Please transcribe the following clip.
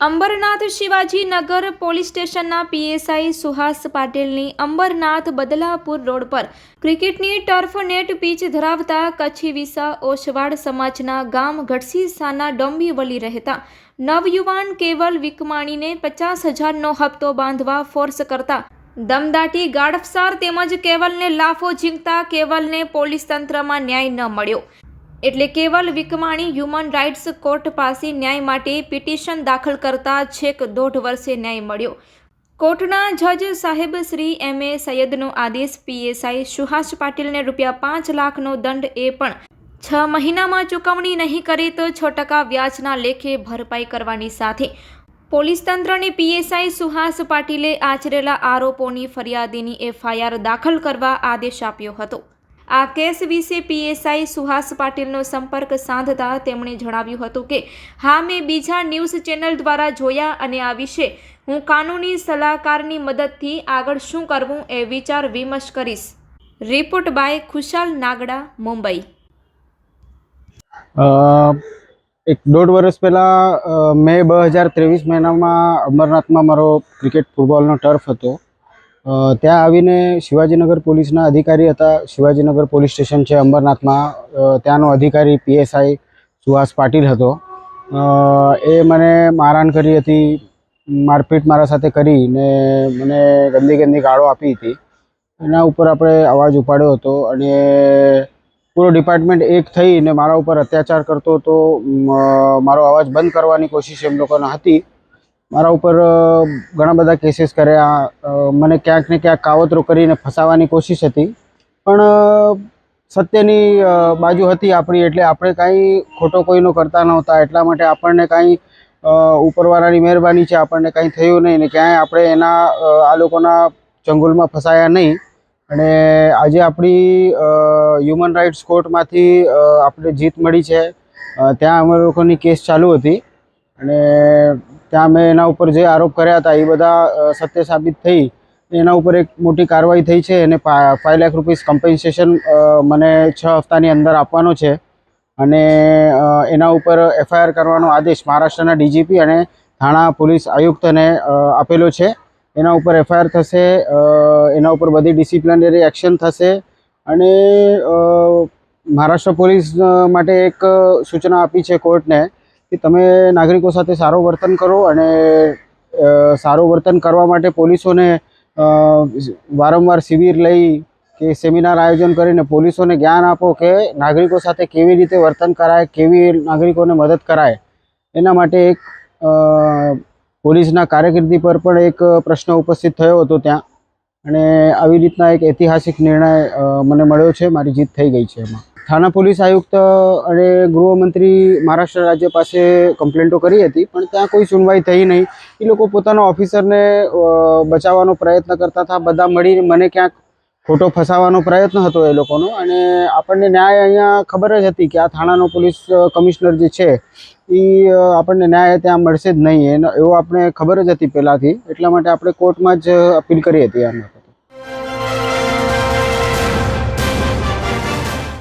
અંબરનાથ શિવાજી નગર police સ્ટેશનના PSI Suhas પાટીલની Ambarnath Badlapur road પર ક્રિકેટની ટર્ફ નેટ પીચ ધરાવતા કચ્છી વિસા ઓશવાડ સમાજના ગામ ગઢસીસાના ડોંબીવલી રહેતા નવયુવાન કેવલ વિકમાણીને પચાસ હજારનો હપ્તો બાંધવા ફોર્સ કરતા દમદાટી ગાડફસાર તેમજ કેવલને લાફો ઝીંકતા કેવલને પોલીસ તંત્રમાં ન્યાય ન મળ્યો. એટલે કેવલ વિકમાણી હ્યુમન રાઇટ્સ કોર્ટ પાસે ન્યાય માટે પિટિશન દાખલ કરતા છેક દોઢ વર્ષે ન્યાય મળ્યો. કોર્ટના જજ સાહેબ શ્રી એમ એ સૈયદનો આદેશ પીએસઆઈ સુહાસ પાટીલને રૂપિયા પાંચ લાખનો દંડ એ પણ છ મહિનામાં ચૂકવણી નહીં કરે તો છ ટકા વ્યાજના લેખે ભરપાઈ કરવાની સાથે. પોલીસ તંત્રને પીએસઆઈ સુહાસ પાટીલે આચરેલા આરોપોની ફરિયાદીની એફઆઈઆર દાખલ કરવા આદેશ આપ્યો હતો. આ કેસ વિશે પીએસઆઈ સુહાસ પાટીલનો સંપર્ક સાધતા તેમણે જણાવ્યું હતું કે, હા, મેં બીજા ન્યૂઝ ચેનલ દ્વારા જોયા અને આ વિશે હું કાનૂની સલાહકારની મદદથી આગળ શું કરવું એ વિચાર વિમર્શ કરીશ. Report by Khushal Nagda, Mumbai. એક દોઢ વર્ષ પહેલાં મે બે હજાર ત્રેવીસ મહિનામાં અમરનાથમાં મારો ક્રિકેટ, ફૂટબોલનો ટર્ફ હતો. ત્યાં આવીને શિવાજીનગર પોલીસના અધિકારી હતા. શિવાજીનગર પોલીસ સ્ટેશન છે અંબરનાથમાં. ત્યાંનો અધિકારી પીએસઆઈ સુહાસ પાટીલ હતો. એ મને મારહાણ કરી હતી, મારપીટ મારા સાથે કરી ને મને ગંદી ગંદી ગાળો આપી હતી. એના ઉપર આપણે અવાજ ઉપાડ્યો હતો અને પૂરો ડિપાર્ટમેન્ટ એક થઈને મારા ઉપર અત્યાચાર કરતો હતો. મારો અવાજ બંધ કરવાની કોશિશ એમ લોકોને હતી. મારા ઉપર ઘણા બધા કેસીસ કર્યા મને ક્યાંક ને ક્યાંક કાવતરો કરીને ફસાવાની કોશિશ હતી. પણ સત્યની બાજુ હતી આપણી, એટલે આપણે કાંઈ ખોટો કોઈનો કરતા નહોતા. એટલા માટે આપણને કાંઈ ઉપરવાળાની મહેરબાની છે. આપણને કાંઈ થયું નહીં ને ક્યાંય આપણે એના આ લોકોના ચંગુલમાં ફસાયા નહીં. અને આજે આપણી હ્યુમન રાઇટ્સ કોર્ટમાંથી આપણે જીત મળી છે. ત્યાં અમે લોકોની કેસ ચાલુ હતી. અને ત્યાં મેં એના ઉપર જે આરોપ કર્યા હતા, એ બધા સત્ય સાબિત થઈ, એના ઉપર એક મોટી કાર્યવાહી થઈ છે. અને ફાઇવ લાખ રૂપીસ કમ્પન્સેશન મને છ હપ્તાની અંદર આપવાનો છે. અને એના ઉપર એફઆઈઆર કરવાનો આદેશ મહારાષ્ટ્રના ડીજીપી અને થાણા પોલીસ આયુક્તને આપેલો છે. એના ઉપર એફઆઈઆર થશે એના ઉપર બધી ડિસિપ્લિનરી એક્શન થશે. અને મહારાષ્ટ્ર પોલીસ માટે એક સૂચના આપી છે કોર્ટને કે તમે નાગરિકો સાથે સારું વર્તન કરો અને સારું વર્તન કરવા માટે પોલીસોને વારંવાર શિબિર લઈ કે સેમિનાર આયોજન કરીને પોલીસોને જ્ઞાન આપો કે નાગરિકો સાથે કેવી રીતે વર્તન કરાય, કેવી નાગરિકોને મદદ કરાય. એના માટે એક પોલીસના કારકિર્દી પર પણ એક પ્રશ્ન ઉપસ્થિત થયો હતો ત્યાં. અને આવી રીતના એક ઐતિહાસિક નિર્ણય મને મળ્યો છે. મારી જીત થઈ ગઈ છે એમાં. થાના પોલીસ આયુક્ત અને ગૃહમંત્રી મહારાષ્ટ્ર રાજ્ય પાસે કમ્પ્લેન્ટો કરી હતી, પણ ત્યાં કોઈ સુનવાઈ થઈ નહીં. એ લોકો પોતાના ઓફિસરને બચાવવાનો પ્રયત્ન કરતા હતા. બધા મળીને મને ક્યાંક ખોટો ફસાવાનો પ્રયત્ન હતો એ લોકોનો. અને આપણને ન્યાય અહીંયા ખબર જ હતી કે આ થાણાનો પોલીસ કમિશનર જે છે એ આપણને ન્યાય ત્યાં મળશે જ નહીં. એનો, એવો આપણે ખબર જ હતી પહેલાંથી. એટલા માટે આપણે કોર્ટમાં જ અપીલ કરી હતી આના